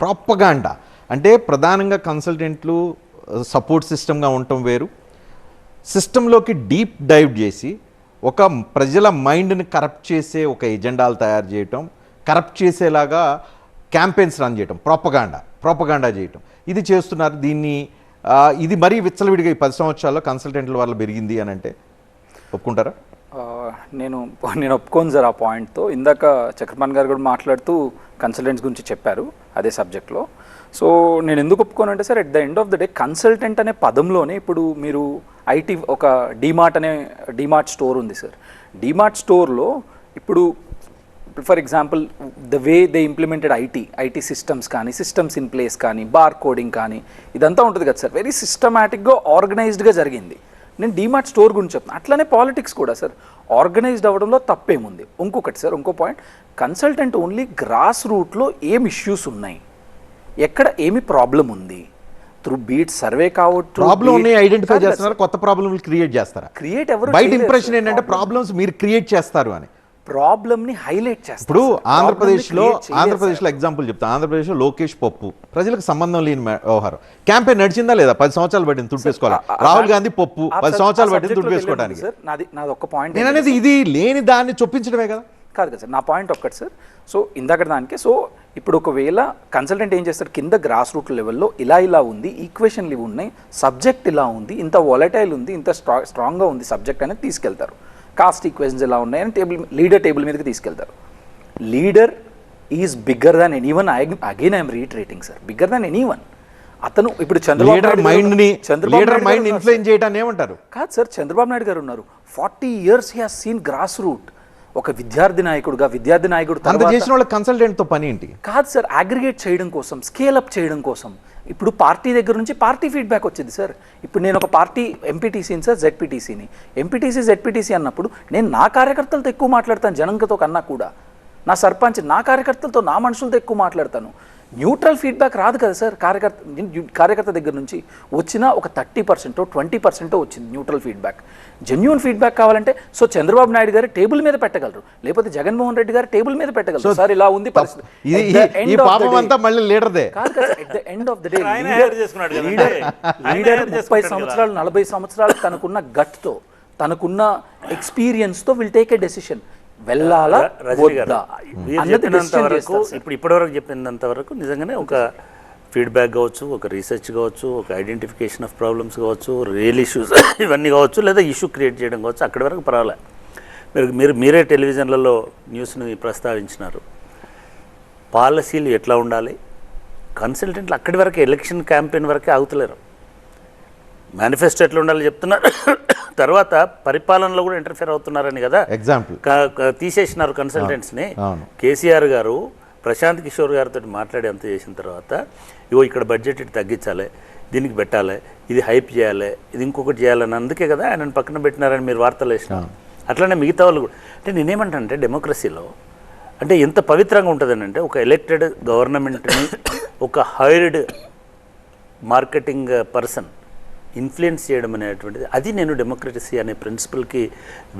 Propaganda. అంటే ప్రధానంగా కన్సల్టెంట్లు support సిస్టమ్గా ఉండటం వేరు. సిస్టంలోకి డీప్ డైవ్ చేసి ఒక ప్రజల మైండ్ని కరప్ట్ చేసే ఒక ఎజెండాలు తయారు చేయటం కరప్ట్ చేసేలాగా క్యాంపెయిన్స్ రన్ చేయటం ప్రాపగాండా ప్రాపగాండా చేయటం. ఇది చేస్తున్నారు దీన్ని ఇది మరీ విచ్చలవిడిగా ఈ పది సంవత్సరాల్లో కన్సల్టెంట్ల వల్ల పెరిగింది అని అంటే ఒప్పుకుంటారా? నేను నేను ఒప్పుకోను సార్ ఆ పాయింట్తో. ఇందాక చక్రపాణి గారు కూడా మాట్లాడుతూ కన్సల్టెంట్స్ గురించి చెప్పారు అదే సబ్జెక్ట్లో. సో నేను ఎందుకు ఒప్పుకోను అంటే sir at the end of the day consultant అనే పదంలోనే ఇప్పుడు మీరు ఐటీ ఒక డీమార్ట్ అనే డీమార్ట్ స్టోర్ ఉంది సార్. డీమార్ట్ స్టోర్లో ఇప్పుడు for example the way they implemented IT IT systems కానీ సిస్టమ్స్ ఇన్ ప్లేస్ కానీ బార్ కోడింగ్ కానీ ఇదంతా ఉంటుంది కదా సార్. వెరీ సిస్టమేటిక్గా ఆర్గనైజ్డ్గా జరిగింది. నేను డీమార్ట్ స్టోర్ గురించి చెప్తాను అట్లనే పాలిటిక్స్ కూడా సార్. ఆర్గనైజ్డ్ అవ్వడంలో తప్పేముంది? ఇంకొకటి సార్ ఇంకో పాయింట్ కన్సల్టెంట్ ఓన్లీ గ్రాస్ రూట్లో ఏం ఇష్యూస్ ఉన్నాయి? ఎక్కడ ఏమి ప్రాబ్లం ఉంది? త్రూ బీట్ సర్వే కావచ్చు ప్రాబ్లం ఉన్నాయి ఐడెంటిఫై చేస్తున్నారు? కొత్త ప్రాబ్లమ్లు క్రియేట్ చేస్తారా? క్రియేట్ ఎవరు బయట ఇంప్రెషన్ ఏంటంటే ప్రాబ్లమ్స్ మీరు క్రియేట్ చేస్తారు అని. ప్రాబ్లమ్ని హైలైట్ చేస్తారు ఇప్పుడు ఆంధ్రప్రదేశ్లో ఆంధ్రప్రదేశ్లో ఎగ్జాంపుల్ చెప్తా. ఆంధ్రప్రదేశ్లో లోకేష్ పప్పు. ప్రజలకు సంబంధం లేని వ్యవహారం. క్యాంపెయిన్ నడిచిందా లేదా? పది సంవత్సరాలు పట్టింది తుడిపేసుకోవాలి. రాహుల్ గాంధీ పప్పు. పది సంవత్సరాలు పట్టింది తుడిపేసుకోవడానికి. నాది నాది ఒక్క పాయింట్ నేను అనేది ఇది లేని దాన్ని చొప్పించడమే కదా? కాదు కదా సార్ నా పాయింట్ ఒక్కటి సార్. సో ఇందాక దానికి సో ఇప్పుడు ఒకవేళ కన్సల్టెంట్ ఏం చేస్తారు కింద గ్రాస్ రూట్ లెవెల్లో ఇలా ఇలా ఉంది ఈక్వేషన్లు ఇవి ఉన్నాయి సబ్జెక్ట్ ఇలా ఉంది ఇంత వాలటైల్ ఉంది ఇంత స్ట్రా స్ట్రాంగ్గా ఉంది సబ్జెక్ట్ అనేది తీసుకెళ్తారు. కాస్ట్ ఈక్వేషన్స్ ఎలా ఉన్నాయని టేబుల్ లీడర్ టేబుల్ మీదకి తీసుకెళ్తారు. Leader is bigger than any one again I'm reiterating sir. Bigger than any one అతను ఇప్పుడు చంద్రబాబు మైండ్ని. చంద్రబాబు మైండ్ ఇన్ఫ్లుయెన్స్ ఏమంటారు? కాదు సార్. చంద్రబాబు నాయుడు గారు ఉన్నారు. Forty years he has seen grass root. ఒక విద్యార్థి నాయకుడుగా విద్యార్థి నాయకుడు చేసిన వాళ్ళకి కన్సల్టెంట్తో పని ఏంటి? కాదు సార్. అగ్రిగేట్ చేయడం కోసం స్కేల్ అప్ చేయడం కోసం. ఇప్పుడు పార్టీ దగ్గర నుంచి పార్టీ ఫీడ్బ్యాక్ వచ్చింది సార్ ఇప్పుడు నేను ఒక పార్టీ ఎంపీటీసీని సార్ జెడ్పీటీసీని ఎంపీటీసీ జెడ్పీటీసీ అన్నప్పుడు నేను నా కార్యకర్తలతో ఎక్కువ మాట్లాడతాను జనంతో కన్నా కూడా. నా సర్పంచ్ నా కార్యకర్తలతో నా మనుషులతో ఎక్కువ మాట్లాడతాను. న్యూట్రల్ ఫీడ్బ్యాక్ రాదు కదా సార్. కార్యకర్త కార్యకర్త దగ్గర నుంచి వచ్చిన ఒక థర్టీ పర్సెంటో ట్వంటీ పర్సెంటో వచ్చింది న్యూట్రల్ ఫీడ్బ్యాక్. జెన్యున్ ఫీడ్బ్యాక్ కావాలంటే సో చంద్రబాబు నాయుడు గారు టేబుల్ మీద పెట్టగలరు. లేకపోతే జగన్మోహన్ రెడ్డి గారు టేబుల్ మీద పెట్టగలరు. సార్ ఇలా ఉంది end of the day. Leader ముప్పై సంవత్సరాలు నలభై సంవత్సరాలు తనకున్న గట్తో తనకున్న ఎక్స్పీరియన్స్తో విల్ టేక్ ఏ డెసిషన్ వెళ్ళాలా? వరకు. ఇప్పుడు ఇప్పటివరకు చెప్పినంత వరకు నిజంగానే ఒక ఫీడ్బ్యాక్ కావచ్చు ఒక రీసెర్చ్ కావచ్చు ఒక ఐడెంటిఫికేషన్ ఆఫ్ ప్రాబ్లమ్స్ కావచ్చు రియల్ ఇష్యూస్ ఇవన్నీ కావచ్చు లేదా ఇష్యూ క్రియేట్ చేయడం కావచ్చు అక్కడి వరకు పర్వాలే. మీరు మీరు మీరే టెలివిజన్లలో న్యూస్ని ప్రస్తావించినారు. పాలసీలు ఎట్లా ఉండాలి? కన్సల్టెంట్లు అక్కడి వరకు ఎలక్షన్ క్యాంపెయిన్ వరకే ఆగుతలేరు. మేనిఫెస్టో ఎట్లా ఉండాలి చెప్తున్నారు తర్వాత పరిపాలనలో కూడా ఇంటర్ఫియర్ అవుతున్నారని కదా. ఎగ్జాంపుల్ తీసేసినారు కన్సల్టెంట్స్ని. కేసీఆర్ గారు ప్రశాంత్ కిషోర్ గారితో మాట్లాడి అంత చేసిన తర్వాత ఇగో ఇక్కడ బడ్జెట్ ఇటు తగ్గించాలి దీనికి పెట్టాలి ఇది హైప్ చేయాలి ఇది ఇంకొకటి చేయాలని అందుకే కదా ఆయనను పక్కన పెట్టినారని మీరు వార్తలు వేసినారు. అట్లనే మిగతా వాళ్ళు కూడా. అంటే నేనేమంటానంటే డెమోక్రసీలో అంటే ఎంత పవిత్రంగా ఉంటుందని అంటే ఒక ఎలక్టెడ్ గవర్నమెంట్ని ఒక హైర్డ్ మార్కెటింగ్ పర్సన్ ఇన్ఫ్లుయెన్స్ చేయడం అనేటువంటిది అది నేను డెమోక్రటసీ అనే ప్రిన్సిపల్కి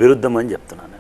విరుద్ధం అని చెప్తున్నాను.